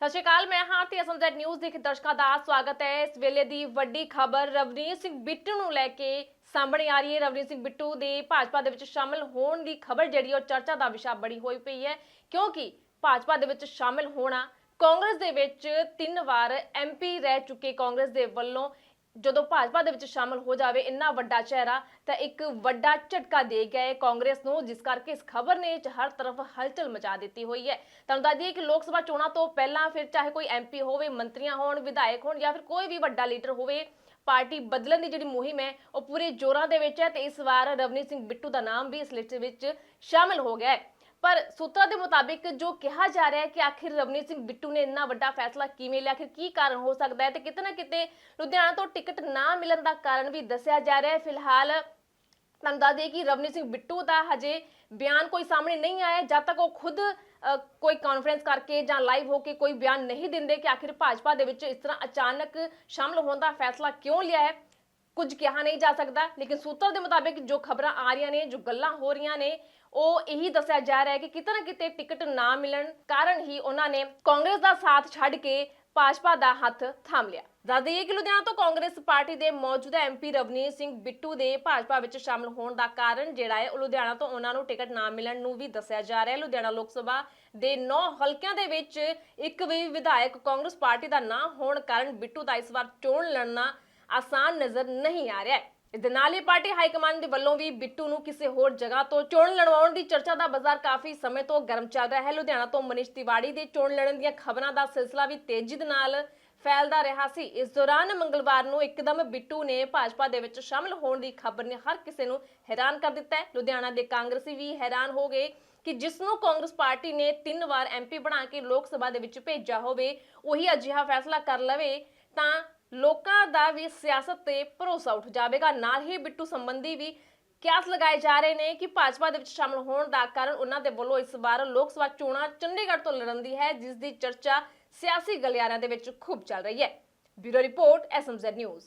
ਸਤਿ ਸ਼੍ਰੀ ਅਕਾਲ, ਮੈਂ ਹਾਂ ਤੇ ਅਸਮਝਟ ਨਿਊਜ਼ ਦੇ ਦਰਸ਼ਕਾਂ ਦਾ ਸਵਾਗਤ ਹੈ। ਇਸ ਵੇਲੇ ਦੀ ਵੱਡੀ ਖਬਰ ਰਵਨੀਤ ਸਿੰਘ ਬਿੱਟੂ ਨੂੰ ਲੈ ਕੇ ਸਾਹਮਣੇ ਆ ਰਹੀ ਹੈ। ਰਵਨੀਤ ਸਿੰਘ ਬਿੱਟੂ ਦੇ ਭਾਜਪਾ ਦੇ ਵਿੱਚ ਸ਼ਾਮਲ ਹੋਣ ਦੀ ਖਬਰ ਜਿਹੜੀ ਉਹ ਚਰਚਾ ਦਾ ਵਿਸ਼ਾ ਬੜੀ ਹੋਈ ਪਈ ਹੈ। ਕਿਉਂਕਿ ਭਾਜਪਾ ਦੇ ਵਿੱਚ ਸ਼ਾਮਲ ਹੋਣਾ ਕਾਂਗਰਸ ਦੇ ਵਿੱਚ ਤਿੰਨ ਵਾਰ ਐਮਪੀ ਰਹਿ ਚੁੱਕੇ ਕਾਂਗਰਸ ਦੇ ਵੱਲੋਂ। ਜਦੋਂ ਭਾਜਪਾ ਦੇ ਵਿੱਚ ਸ਼ਾਮਲ ਹੋ ਜਾਵੇ ਇੰਨਾ ਵੱਡਾ ਚਿਹਰਾ, ਤਾਂ ਇੱਕ ਵੱਡਾ ਝਟਕਾ ਦੇ ਗਿਆ ਹੈ ਕਾਂਗਰਸ ਨੂੰ, ਜਿਸ ਕਰਕੇ ਇਸ ਖਬਰ ਨੇ ਚ ਹਰ ਤਰਫ ਹਲਚਲ ਮਚਾ ਦਿੱਤੀ ਹੋਈ ਹੈ। ਤੁਹਾਨੂੰ ਦੱਸ ਦਈਏ ਕਿ ਲੋਕ ਸਭਾ ਚੋਣਾਂ ਤੋਂ ਪਹਿਲਾਂ ਫਿਰ ਚਾਹੇ ਕੋਈ ਐਮਪੀ ਹੋਵੇ, ਮੰਤਰੀਆਂ ਹੋਣ, ਵਿਧਾਇਕ ਹੋਣ ਜਾਂ ਫਿਰ ਕੋਈ ਵੀ ਵੱਡਾ ਲੀਡਰ ਹੋਵੇ, ਪਾਰਟੀ ਬਦਲਣ ਦੀ ਜਿਹੜੀ ਮੁਹਿੰਮ ਹੈ, ਉਹ ਪੂਰੇ ਜ਼ੋਰਾਂ ਦੇ ਵਿੱਚ ਹੈ ਤੇ ਇਸ ਵਾਰ ਰਵਨੀਤ ਸਿੰਘ ਬਿੱਟੂ ਦਾ ਨਾਮ ਵੀ ਇਸ ਲਿਸਟ ਵਿੱਚ ਸ਼ਾਮਲ ਹੋ ਗਿਆ ਹੈ। ਪਰ ਸੂਤਰਾਂ ਦੇ ਮੁਤਾਬਿਕ ਜੋ ਕਿਹਾ ਜਾ ਰਿਹਾ ਹੈ ਕਿ ਆਖਿਰ ਰਵਨੀਤ ਸਿੰਘ ਬਿੱਟੂ ਨੇ ਇੰਨਾ ਵੱਡਾ ਫੈਸਲਾ ਕਿਵੇਂ ਲਿਆ, ਆਖਿਰ ਕੀ ਕਾਰਨ ਹੋ ਸਕਦਾ ਹੈ ਤੇ ਕਿਤੇ ਨਾ ਕਿਤੇ ਲੁਧਿਆਣਾ ਤੋਂ ਟਿਕਟ ਨਾ ਮਿਲਣ ਦਾ ਕਾਰਨ ਵੀ ਦੱਸਿਆ ਜਾ ਰਿਹਾ ਹੈ। ਫਿਲਹਾਲ ਤੁਹਾਨੂੰ ਦੱਸ ਦਈਏ ਕਿ ਰਵਨੀਤ ਸਿੰਘ ਬਿੱਟੂ ਦਾ ਹਜੇ ਬਿਆਨ ਕੋਈ ਸਾਹਮਣੇ ਨਹੀਂ ਆਇਆ। ਜਦ ਤੱਕ ਉਹ ਖੁਦ ਕੋਈ ਕਾਨਫਰੰਸ ਕਰਕੇ ਜਾਂ ਲਾਈਵ ਹੋ ਕੇ ਕੋਈ ਬਿਆਨ ਨਹੀਂ ਦਿੰਦੇ ਕਿ ਆਖਿਰ ਭਾਜਪਾ ਦੇ ਵਿੱਚ ਇਸ ਤਰ੍ਹਾਂ ਅਚਾਨਕ ਸ਼ਾਮਲ ਹੋਣ ਦਾ ਫੈਸਲਾ ਕਿਉਂ ਲਿਆ ਹੈ ਕੁਝ ਕਿਹਾ ਨਹੀਂ ਜਾ ਸਕਦਾ, ਲੇਕਿਨ ਸੂਤਰ ਦੇ ਮੁਤਾਬਿਕ ਜੋ ਖਬਰਾਂ ਆ ਰਹੀਆਂ ਨੇ, ਜੋ ਗੱਲਾਂ ਹੋ ਰਹੀਆਂ ਨੇ, ਉਹ ਇਹੀ ਦੱਸਿਆ ਜਾ ਰਿਹਾ ਹੈ ਕਿ ਕਿਤੇ ਨਾ ਕਿਤੇ ਟਿਕਟ ਨਾ ਮਿਲਣ ਕਾਰਨ ਹੀ ਉਹਨਾਂ ਨੇ ਕਾਂਗਰਸ ਦਾ ਸਾਥ ਛੱਡ ਕੇ ਭਾਜਪਾ ਦਾ ਹੱਥ ਥਾਮ ਲਿਆ। ਦੱਸ ਦਈਏ ਕਿ ਲੁਧਿਆਣਾ ਤੋਂ ਕਾਂਗਰਸ ਪਾਰਟੀ ਦੇ ਮੌਜੂਦਾ ਐਮਪੀ ਰਵਨੀਤ ਸਿੰਘ ਬਿੱਟੂ ਦੇ ਭਾਜਪਾ ਵਿੱਚ ਸ਼ਾਮਲ ਹੋਣ ਦਾ ਕਾਰਨ ਜਿਹੜਾ ਹੈ, ਉਹ ਲੁਧਿਆਣਾ ਤੋਂ ਉਹਨਾਂ ਨੂੰ ਟਿਕਟ ਨਾ ਮਿਲਣ ਨੂੰ ਵੀ ਦੱਸਿਆ ਜਾ ਰਿਹਾ ਹੈ। ਲੁਧਿਆਣਾ ਲੋਕ ਸਭਾ ਦੇ 9 ਹਲਕਿਆਂ ਦੇ ਵਿੱਚ ਇੱਕ ਵੀ ਵਿਧਾਇਕ ਕਾਂਗਰਸ ਪਾਰਟੀ ਦਾ ਨਾ ਹੋਣ ਕਾਰਨ ਬਿੱਟੂ ਦਾ ਇਸ ਵਾਰ ਚੋਣ ਲੜਨਾ ਆਸਾਨ ਨਜ਼ਰ ਨਹੀਂ ਆ ਰਿਹਾ ਹੈ। ਇਸ ਦੇ ਨਾਲ ਹੀ ਪਾਰਟੀ ਹਾਈ ਕਮਾਂਡ ਦੇ ਵੱਲੋਂ ਵੀ ਬਿੱਟੂ ਨੂੰ ਕਿਸੇ ਹੋਰ ਜਗ੍ਹਾ ਤੋਂ ਚੋਣ ਲੜਵਾਉਣ ਦੀ ਚਰਚਾ ਦਾ ਬਾਜ਼ਾਰ ਕਾਫੀ ਸਮੇਂ ਤੋਂ ਗਰਮ ਚੱਲ ਰਿਹਾ ਹੈ। ਲੁਧਿਆਣਾ ਤੋਂ ਮਨੀਸ਼ ਤਿਵਾੜੀ ਦੇ ਚੋਣ ਲੜਨ ਦੀਆਂ ਖਬਰਾਂ ਦਾ ਸਿਲਸਿਲਾ ਵੀ ਤੇਜ਼ੀ ਦੇ ਨਾਲ ਫੈਲਦਾ ਰਿਹਾ ਸੀ। ਇਸ ਦੌਰਾਨ ਮੰਗਲਵਾਰ ਨੂੰ ਇੱਕਦਮ ਬਿੱਟੂ ਨੇ ਭਾਜਪਾ ਦੇ ਵਿੱਚ ਸ਼ਾਮਲ ਹੋਣ ਦੀ ਖਬਰ ਨੇ ਹਰ ਕਿਸੇ ਨੂੰ ਹੈਰਾਨ ਕਰ ਦਿੱਤਾ ਹੈ। ਲੁਧਿਆਣਾ ਦੇ ਕਾਂਗਰਸੀ ਵੀ ਹੈਰਾਨ ਹੋ ਗਏ ਕਿ ਜਿਸ ਨੂੰ ਕਾਂਗਰਸ ਪਾਰਟੀ ਨੇ ਤਿੰਨ ਵਾਰ ਐਮਪੀ ਬਣਾ ਕੇ ਲੋਕ ਸਭਾ ਦੇ ਵਿੱਚ ਭੇਜਿਆ ਹੋਵੇ, ਉਹੀ ਅਜਿਹਾ ਫੈਸਲਾ ਕਰ ਲਵੇ ਤਾਂ ਲੋਕਾਂ ਦਾ ਵੀ ਸਿਆਸਤ ਤੇ ਭਰੋਸਾ ਉੱਠ ਜਾਵੇਗਾ। ਨਾਲ ਹੀ ਬਿੱਟੂ ਸੰਬੰਧੀ ਵੀ ਕਿਆਸ ਲਗਾਏ ਜਾ ਰਹੇ ਨੇ ਕਿ ਭਾਜਪਾ ਦੇ ਵਿੱਚ ਸ਼ਾਮਲ ਹੋਣ ਦਾ ਕਾਰਨ ਉਹਨਾਂ ਦੇ ਵੱਲੋਂ ਇਸ ਵਾਰ ਲੋਕ ਸਭਾ ਚੋਣਾਂ ਚੰਡੀਗੜ੍ਹ ਤੋਂ ਲੜਨ ਦੀ ਹੈ, ਜਿਸ ਦੀ ਚਰਚਾ ਸਿਆਸੀ ਗਲਿਆਰਿਆਂ ਦੇ ਵਿੱਚ ਖੂਬ ਚੱਲ ਰਹੀ ਹੈ। Bureau report, SMZ news.